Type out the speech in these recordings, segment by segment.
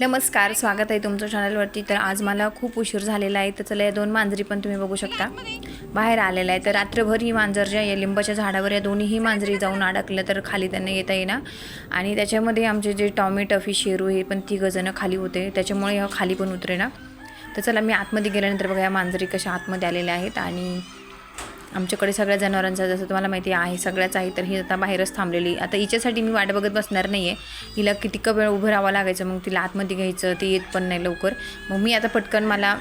नमस्कार स्वागत आहे तुमच्या चॅनलवरती तर आज मला खूप उशीर झालेला आहे तर चला या दोन मांजरी पण तुम्ही बघू शकता. बाहेर आलेला आहे तर रात्रभर ही मांजर ज्या या लिंबाच्या झाडावर या दोन्हीही मांजरी जाऊन अडकल्या तर खाली त्यांना येता येईना. आणि त्याच्यामध्ये आमचे जे टॉमी टफी शेरू हे पण ती गजनं खाली होते. त्याच्यामुळे ह्या खाली पण उतरे ना तर चला मी आतमध्ये गेल्यानंतर बघा या मांजरी कशा आतमध्ये आलेल्या आहेत. आणि आमच्याकडे सगळ्या जनावरांचा जसं तुम्हाला माहिती आहे सगळ्याच आहे तर ही आता बाहेरच थांबलेली. आता हिच्यासाठी मी वाट बघत बसणार नाही आहे हिला कितीक वेळ उभं राहावं लागायचं मग तिला आतमध्ये घ्यायचं ती येत पण नाही लवकर. मग मी आता पटकन मला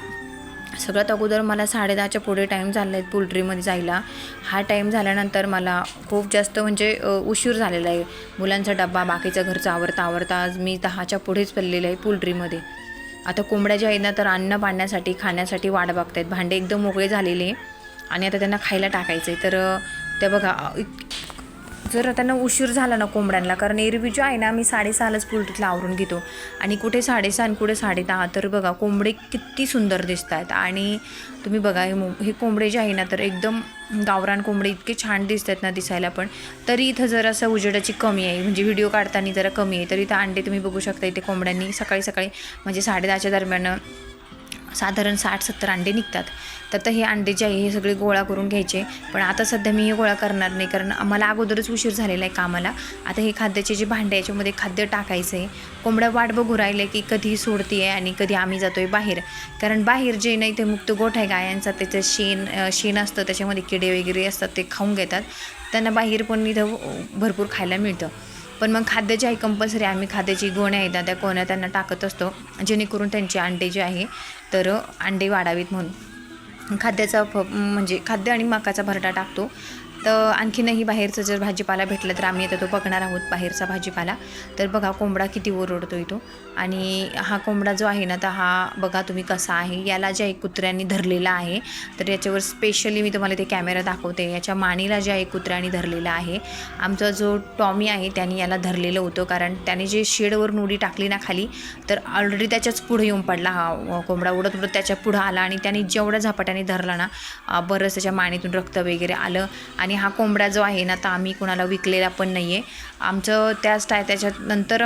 सगळ्यात अगोदर मला साडेदहाच्या पुढे टाईम झाला आहे पोल्ट्रीमध्ये जायला. हा टाईम झाल्यानंतर मला खूप जास्त म्हणजे उशीर झालेला आहे. मुलांचा डब्बा बाकीचा घरचा आवरता आवरता आज मी दहाच्या पुढेच पडलेलं आहे पोल्ट्रीमध्ये. आता कोंबड्या ज्या आहेत ना तर अन्न पाडण्यासाठी खाण्यासाठी वाट बघत आहेत भांडे एकदम मोकळे झालेले. आहे आणि आता त्यांना खायला टाकायचं आहे तर त्या बघा जर त्यांना उशीर झाला ना कोंबड्यांना कारण एरवी जो आहे ना मी साडेसहालाच पोल्ट्रीतला आवरून घेतो. आणि कुठे साडेसहा आणि कुठे साडेदहा तर बघा कोंबडे किती सुंदर दिसत आहेत आणि तुम्ही बघा हे मो हे कोंबडे जे आहे ना तर एकदम गावरान कोंबडे इतके छान दिसत आहेत ना दिसायला पण. तरी इथं जर असं उजेडाची कमी आहे. म्हणजे व्हिडिओ काढताना जरा कमी आहे. तर इथं अंडे तुम्ही बघू शकता इथे कोंबड्यांनी सकाळी सकाळी म्हणजे साडेदहाच्या दरम्यान साधारण साठ सत्तर अंडे निघतात. तर तर हे अंडे जे आहे हे सगळे गोळा करून घ्यायचे. पण आता सध्या मी हे गोळा करणार नाही कारण मला अगोदरच उशीर झालेला आहे कामाला. आता हे खाद्याचे जे भांडे याच्यामध्ये खाद्य टाकायचं आहे कोंबड्या वाट बघू राहिले की कधी सोडते आहे आणि कधी आम्ही जातो आहे बाहेर. कारण बाहेर जे नाही ते मुक्त गोठ आहे गायांचा त्याचं शेण शेण असतं त्याच्यामध्ये किडे वगैरे असतात ते खाऊन घेतात. त्यांना बाहेर पण इथं भरपूर खायला मिळतं. पण मग खाद्य जे आहे कंपल्सरी आम्ही खाद्याची गोण्या आहेत त्या कोण्या त्यांना टाकत असतो. जेणेकरून त्यांचे अंडे जे आहे तर अंडे वाढावीत म्हणून. खाद्याचा फ म्हणजे खाद्य आणि मकाचा भरडा टाकतो. तर आणखीनही बाहेरचं जर भाजीपाला भेटलं तर आम्ही आता तो बघणार आहोत बाहेरचा भाजीपाला. तर बघा कोंबडा किती ओरडतो तो. आणि हा कोंबडा जो आहे ना तर हा बघा तुम्ही कसा आहे. याला जे एक कुत्र्यांनी धरलेला आहे तर याच्यावर स्पेशली मी तुम्हाला ते कॅमेरा दाखवते. याच्या मानेला जे आहे कुत्र्याने धरलेला आहे आमचा जो टॉमी आहे त्याने याला धरलेलं होतं. कारण त्याने जे शेडवर उडी टाकली ना खाली तर ऑलरेडी त्याच्याच पुढे येऊन पडला हा कोंबडा. उडत उडत त्याच्या पुढं आला आणि त्याने जेवढ्या झपाट्याने धरला ना बरंच त्याच्या मानेतून रक्त वगैरे आलं. आणि हा कोंबडा जो आहे ना तर आम्ही कोणाला विकलेला पण नाही आहे आमचं त्याच टाय त्याच्यानंतर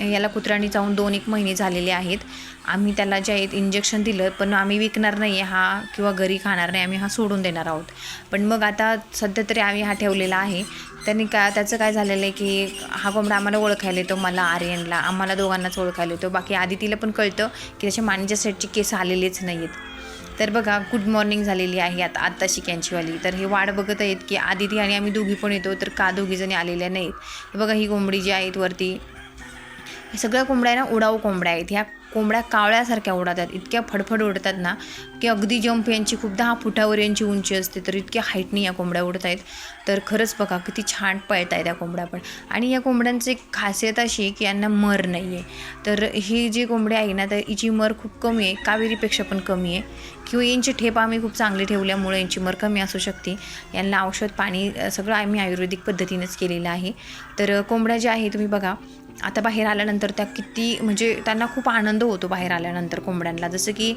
याला कुत्र्यांनी जाऊन दोन एक महिने झालेले आहेत. आम्ही त्याला जे आहेत इंजेक्शन दिलं पण आम्ही विकणार नाही आहे हा किंवा घरी खाणार नाही आम्ही हा सोडून देणार आहोत. पण मग आता सध्या तरी आम्ही हा ठेवलेला आहे. त्यांनी का त्याचं काय झालेलं आहे की हा कोंबडा आम्हाला ओळखायला येतो मला आर्यनला. आम्हाला दोघांनाच ओळखायला येतो. बाकी आधी तिला पण कळतं की त्याच्या मानेच्या साईडची केस आलेलेच नाही आहेत तर बघा गुड मॉर्निंग झालेली आहे आता आत्ता शिक्यांचीवाली तर हे वाट बघत आहेत की आदिती आणि आम्ही दोघी पण येतो तर का दोघीजणी आलेल्या नाहीत? हे बघा ही कोंबडी जी आहेत वरती सगळ्या कोंबड्या ना उडाऊ कोंबड्या आहेत. ह्या कोंबड्या कावळ्यासारख्या उडतात इतक्या फडफड उडतात ना की अगदी जंप यांची खूप दहा फुटावर यांची उंची असते तर इतक्या हाईटनी या कोंबड्या उडत आहेत तर खरंच बघा किती छान पळत आहेत या कोंबड्या पण. आणि या कोंबड्यांची एक खासियत अशी आहे की यांना मर नाही आहे तर ही जी कोंबडी आहे ना तर हिची मर खूप कमी आहे कावेरीपेक्षा पण कमी आहे. किंवा यांची ठेप आम्ही खूप चांगली ठेवल्यामुळे यांची मर कमी असू शकते. यांना औषध पाणी सगळं आम्ही आयुर्वेदिक पद्धतीनेच केलेलं आहे. तर कोंबड्या ज्या आहे तुम्ही बघा आता बाहेर आल्यानंतर त्या किती म्हणजे त्यांना खूप आनंद होतो बाहेर आल्यानंतर कोंबड्यांना. जसं की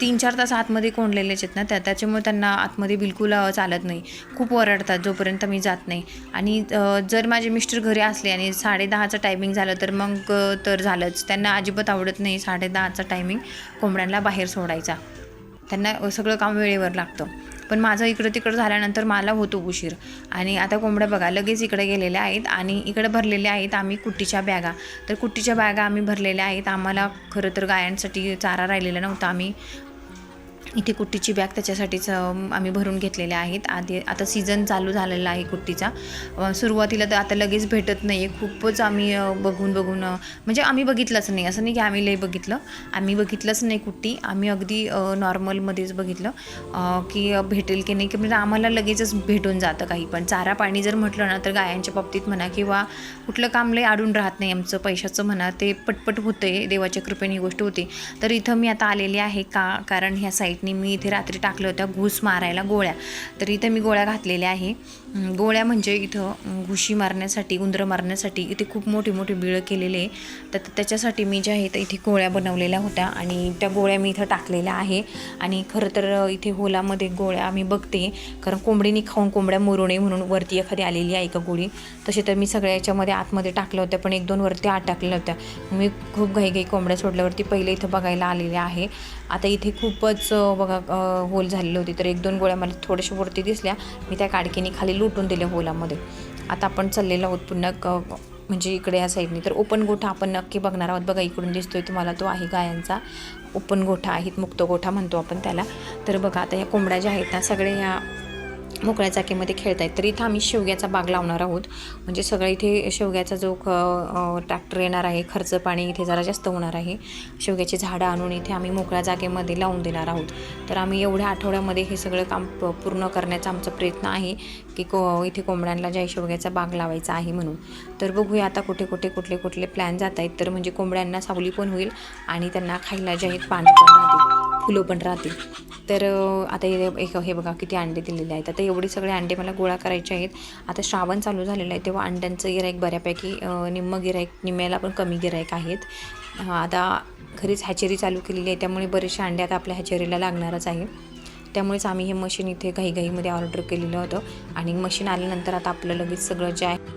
तीन चार तास आतमध्ये कोंडलेलेच आहेत ना त्या त्याच्यामुळे त्यांना आतमध्ये बिलकुल चालत नाही. खूप ओरडतात जोपर्यंत मी जात नाही. आणि जर माझे मिस्टर घरी असले आणि साडेदहाचं टायमिंग झालं तर मग तर झालंच. त्यांना अजिबात आवडत नाही साडेदहाचा टायमिंग कोंबड्यांना बाहेर सोडायचा. त्यांना सगळं काम वेळेवर लागतं. पण माझं इकडं तिकडं झाल्यानंतर मला होतो उशीर. आणि आता कोंबड्या बघा लगेच इकडे गेलेल्या आहेत आणि इकडे भरलेल्या आहेत आम्ही कुट्टीच्या बॅगा. तर कुट्टीच्या बॅगा आम्ही भरलेल्या आहेत. आम्हाला खरं तर गायांसाठी चारा राहिलेला नव्हता. आम्ही इथे कुट्टीची बॅग त्याच्यासाठीच आम्ही भरून घेतलेल्या आहेत. आधी आता सीझन चालू झालेला आहे कुट्टीचा. सुरुवातीला तर आता लगेच भेटत नाही आहे खूपच आम्ही बघून बघून म्हणजे आम्ही बघितलंच नाही. असं नाही की आम्ही लई बघितलं. आम्ही बघितलंच नाही कुट्टी. आम्ही अगदी नॉर्मलमध्येच बघितलं. की भेटेल की नाही की म्हणजे आम्हाला लगेचच भेटून जातं काही पण. चारा पाणी जर म्हटलं ना तर गायांच्या बाबतीत म्हणा किंवा कुठलं काम लई अडून राहत नाही आमचं. पैशाचं म्हणा ते पटपट होतं आहे देवाच्या कृपेने ही गोष्ट होती. तर इथं मी आता आलेली आहे का कारण ह्या साईडनी मी इथे रात्री टाकल्या होत्या घूस मारायला गोळ्या. तर इथं मी गोळ्या घातलेल्या आहे. गोळ्या म्हणजे इथं घुशी मारण्यासाठी उंदरं मारण्यासाठी इथे खूप मोठी मोठी बिळं केलेले तर त्याच्यासाठी मी ज्या तर इथे गोळ्या बनवलेल्या होत्या आणि त्या गोळ्या मी इथं टाकलेल्या आहे. आणि खरं तर इथे होलामध्ये गोळ्या आम्ही बघते कारण कोंबडीने खाऊन कोंबड्या मरू नये म्हणून वरती एखादी आलेली आहे का गोळी? तसे तर मी सगळ्या याच्यामध्ये आतमध्ये टाकल्या होत्या पण एक दोन वरती आत होत्या. मी खूप घाईघाई कोंबड्या सोडल्यावरती पहिले इथं बघायला आलेल्या आहे. आता इथे खूपच बघा होल झालेले होते तर एक दोन गोळ्या मला थोड्याशा वरती दिसल्या. मी त्या काडकीने खाली लुटून दिले होलामध्ये. आता आपण चाललेलो आहोत पुन्हा क- म्हणजे इकडे या साईडने. तर ओपन गोठा आपण नक्की बघणार आहोत. बघा इकडून दिसतोय तुम्हाला तो आहे गायांचा ओपन गोठा आहेत मुक्त गोठा म्हणतो आपण त्याला. तर बघा आता या कोंबड्या ज्या आहेत ना सगळे या मोकळ्या जागेमध्ये खेळत आहेत तर इथं आम्ही शेवग्याचा बाग लावणार आहोत. म्हणजे सगळं इथे शेवग्याचा जो ख ट्रॅक्टर येणार आहे खर्च पाणी इथे जरा जास्त होणार आहे. शेवग्याची झाडं आणून इथे आम्ही मोकळ्या जागेमध्ये लावून देणार आहोत. तर आम्ही एवढ्या आठवड्यामध्ये हे सगळं काम प- पूर्ण करण्याचा आमचा प्रयत्न आहे की को इथे कोंबड्यांना ज्या शेवग्याचा बाग लावायचा आहे म्हणून. तर बघूया आता कुठे कुठे कुठले कुठले प्लॅन जात आहेत तर म्हणजे कोंबड्यांना सावली पण होईल आणि त्यांना खायला जे आहेत पाणी पण राहतील फुलं पण राहतील. तर आता एक हे बघा किती अंडे दिलेले आहेत. आता एवढे सगळे अंडे मला गोळा करायचे आहेत. आता श्रावण चालू झालेलं आहे तेव्हा अंड्यांचं गिराईक बऱ्यापैकी निम्मं निम्म गिराईक निम्म्याला पण कमी गिराईक आहेत. आता घरीच हॅचेरी चालू केलेली आहे त्यामुळे बरेचसे अंडे आता आपल्या हॅचेरीला लागणारच आहे. त्यामुळेच आम्ही हे मशीन इथे घाईघाईमध्ये ऑर्डर केलेलं होतं. आणि मशीन आल्यानंतर आता आपलं लगेच सगळं जे आहे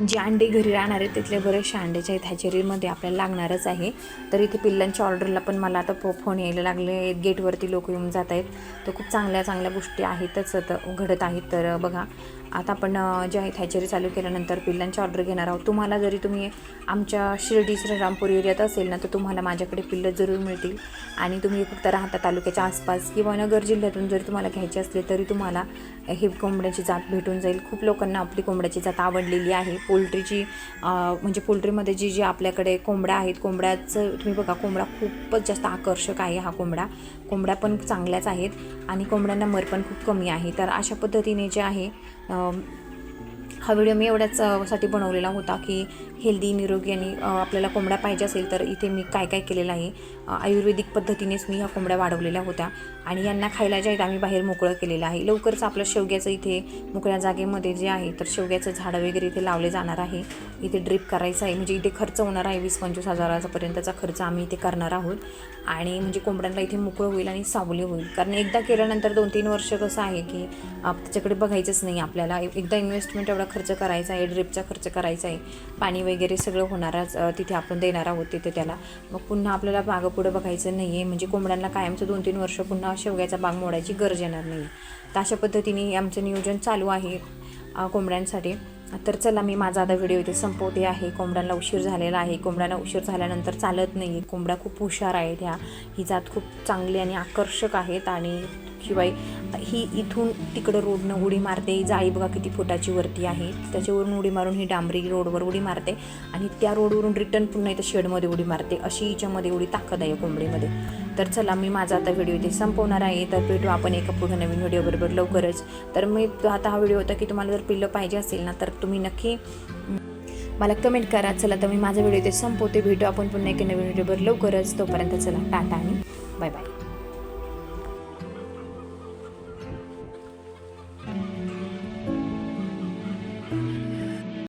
जे अंडे घरी राहणार आहेत तिथले बरेचसे अंड्याच्या आहेत हॅचेरीमध्ये आपल्याला लागणारच आहे. तर इथे पिल्लांच्या ऑर्डरला पण मला आता फो फोन यायला लागले. आहेत गेटवरती लोक येऊन जात आहेत. तर खूप चांगल्या चांगल्या गोष्टी आहेतच घडत आहेत. तर बघा आता आपण जे आहेत हॅचेरी चालू केल्यानंतर पिल्लांची ऑर्डर घेणार आहोत. तुम्हाला जरी तुम्ही आमच्या शिर्डी श्रीरामपूर एरियात असेल ना तर तुम्हाला माझ्याकडे पिल्लं जरूर मिळतील. आणि तुम्ही फक्त राहता तालुक्याच्या आसपास किंवा नगर जिल्ह्यातून जरी तुम्हाला घ्यायचे असले तरी तुम्हाला ही कोंबड्याची जात भेटून जाईल. खूप लोकांना आपली कोंबड्याची जात आवडलेली आहे. पोल्ट्रीची म्हणजे पोल्ट्रीमध्ये जी जी आपल्याकडे कोंबड्या आहेत कोंबड्याचं तुम्ही बघा कोंबडा खूपच जास्त आकर्षक आहे हा कोंबडा. कोंबड्या पण चांगल्याच आहेत आणि कोंबड्यांना मर पण खूप कमी आहे. तर अशा पद्धतीने जे आहे हा व्हिडिओ मी एवढ्याच साठी बनवलेला होता की हेल्दी निरोगी आणि आपल्याला कोंबड्या पाहिजे असेल तर इथे मी काय काय केलेलं आहे. आयुर्वेदिक पद्धतीनेच मी ह्या कोंबड्या वाढवलेल्या होत्या. आणि यांना खायला जे आहेत आम्ही बाहेर मोकळं केलेलं आहे. लवकरच आपलं शेवग्याचं इथे मोकळ्या जागेमध्ये जे आहे तर शेवग्याचं झाडं वगैरे इथे लावले जाणार आहे. इथे ड्रिप करायचं आहे. म्हणजे इथे खर्च होणार आहे वीस पंचवीस हजारापर्यंतचा खर्च आम्ही इथे करणार आहोत. आणि म्हणजे कोंबड्यांना इथे मोकळं होईल आणि सावली होईल. कारण एकदा केल्यानंतर दोन तीन वर्ष कसं आहे की त्याच्याकडे बघायचंच नाही आपल्याला. एकदा इन्व्हेस्टमेंट एवढा खर्च करायचा आहे ड्रिपचा खर्च करायचा आहे पाणी वगैरे सगळं होणारच तिथे आपण देणार आहोत तिथे त्याला. मग पुन्हा आपल्याला मागं पुढं बघायचं नाही आहे म्हणजे कोंबड्यांना कायमचं दोन तीन वर्ष पुन्हा शेवग्याचा बाग मोडायची गरज येणार नाही तर अशा पद्धतीने आमचं नियोजन चालू आहे कोंबड्यांसाठी. तर चला मी माझा आता व्हिडिओ इथे संपवते आहे. कोंबड्यांना उशीर झालेला आहे. कोंबड्यांना उशीर झाल्यानंतर चालत नाही आहे कोंबड्या खूप हुशार आहेत ह्या. ही जात खूप चांगली आणि आकर्षक आहेत आणि शिवाय ही इथून तिकडं रोडनं उडी मारते. जाळी बघा किती फुटाची वरती आहे. त्याच्यावरून उडी मारून ही डांबरी रोडवर उडी मारते आणि त्या रोडवरून रिटर्न पुन्हा इथं शेडमध्ये उडी मारते. अशी हिच्यामध्ये एवढी ताकद आहे कोंबडीमध्ये. तर चला मी माझा आता व्हिडिओ इथे संपवणार आहे. तर भेटू आपण एका पुढे नवीन व्हिडिओबरोबर लवकरच. तर मी आता हा व्हिडिओ होता की तुम्हाला जर पिल्लं पाहिजे असेल ना तर तुम्ही नक्की मला कमेंट करा. चला तर मी माझा व्हिडिओ इथे संपवते. भेटू आपण पुन्हा एका नवीन व्हिडिओवर लवकरच. तोपर्यंत चला टाटा आणि बाय बाय